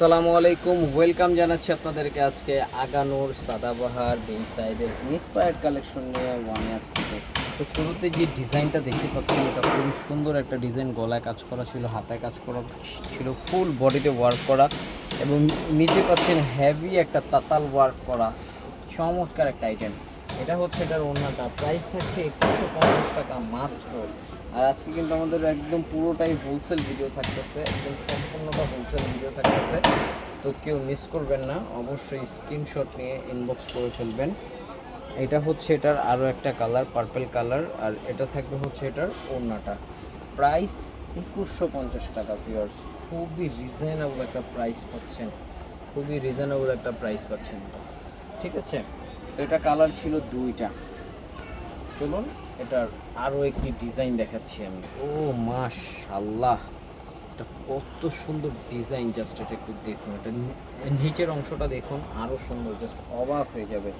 আসসালামু আলাইকুম ওয়েলকাম জানাচ্ছি আপনাদেরকে আজকে আগানোর সাদাবাহার বিন সাইডের ইন্সপায়ার্ড কালেকশন নিয়ে ওয়ানিয়াস থেকে। তো শুরুতে যে ডিজাইনটা দেখতে পাচ্ছেন, এটা খুবই সুন্দর একটা ডিজাইন গলায় কাজ করা ছিল হাতায় কাজ করা ছিল ফুল বডিতে ওয়ার্ক করা এবং নিচে পাচ্ছেন হেভি একটা তাতাল ওয়ার্ক করা, চমৎকার একটা আইটেম এটা হচ্ছে এটার ওনাটা প্রাইস থাকছে একুশশো পঞ্চাশ টাকা মাত্র। আর আজকে কিন্তু আমাদের একদম পুরোটাই হোলসেল ভিডিও থাকতেছে, একদম সম্পূর্ণটা হোলসেল ভিডিও থাকতেছে। তো কেউ মিস করবেন না, অবশ্যই স্ক্রিনশট নিয়ে ইনবক্স করে ফেলবেন। এটা হচ্ছে এটার আরও একটা কালার পার্পেল কালার আর এটা থাকবে হচ্ছে এটার ওড়নাটা। প্রাইস একুশশো পঞ্চাশ টাকা পিওর্স খুবই রিজনেবল একটা প্রাইস পাচ্ছেন। খুবই রিজনেবল একটা প্রাইস পাচ্ছেন ঠিক আছে? তো এটা কালার ছিল দুইটা। চলুন এটার আরও একটি ডিজাইন দেখাচ্ছি আমি। ও মাশাল্লাহ এটা কত সুন্দর ডিজাইন জাস্ট এটা একটু দেখুন, এটা নিচের অংশটা দেখুন আরও সুন্দর জাস্ট অবাক হয়ে যাবে।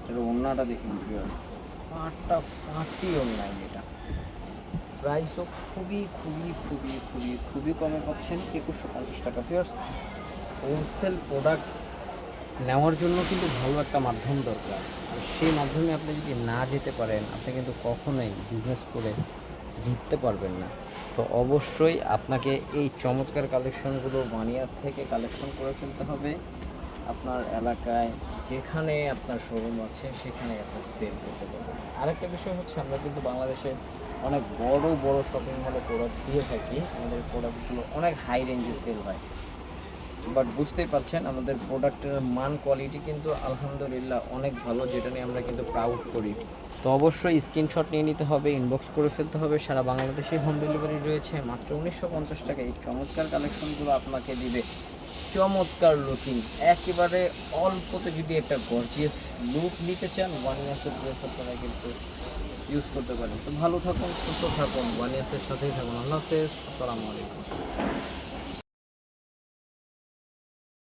এটার ওড়নাটা দেখুন ভিউয়ার্স ফাটা ফাটি অনলাইন এটা। প্রাইসও খুবই খুবই খুবই খুবই খুবই কমে পাচ্ছেন, একুশশো পঞ্চাশ টাকা ভিউয়ার্স হোলসেল প্রোডাক্ট নেওয়ার জন্য কিন্তু ভালো একটা মাধ্যম দরকার। আর সেই মাধ্যমে আপনি যদি না যেতে পারেন, আপনি কিন্তু কখনোই বিজনেস করে জিততে পারবেন না। তো অবশ্যই আপনাকে এই চমৎকার কালেকশনগুলো মানিয়াস থেকে কালেকশন করে ফেলতে হবে। আপনার এলাকায় যেখানে আপনার শোরুম আছে, সেখানে আপনি সেল করতে পারবেন। আরেকটা বিষয় হচ্ছে, আমরা কিন্তু বাংলাদেশে অনেক বড় বড় শপিং মলে প্রোডাক্ট দিয়ে থাকি। আমাদের প্রোডাক্টগুলো অনেক হাই রেঞ্জে সেল হয়। বাট বুঝতেই পারছেন, আমাদের প্রোডাক্টের মান কোয়ালিটি কিন্তু আলহামদুলিল্লাহ অনেক ভালো, যেটা নিয়ে আমরা কিন্তু প্রাউড করি। তো অবশ্যই স্ক্রিনশট নিয়ে নিতে হবে ইনবক্স করে ফেলতে হবে, সারা বাংলাদেশে হোম ডেলিভারি রয়েছে, মাত্র উনিশশো পঞ্চাশ টাকা। এই চমৎকার কালেকশনগুলো আপনাকে দিবে। চমৎকার লুকিং একেবারে অল্পতে যদি একটা গর্জিয়াস লুক নিতে চান ওয়ান ইয়ার্সের ড্রেস আপনারা কিন্তু ইউজ করতে পারেন। তো ভালো থাকুন, সুস্থ থাকুন ওয়ান ইয়ার্সের সাথেই থাকুন। আল্লাহ হাফেজ, আসসালামু আলাইকুম।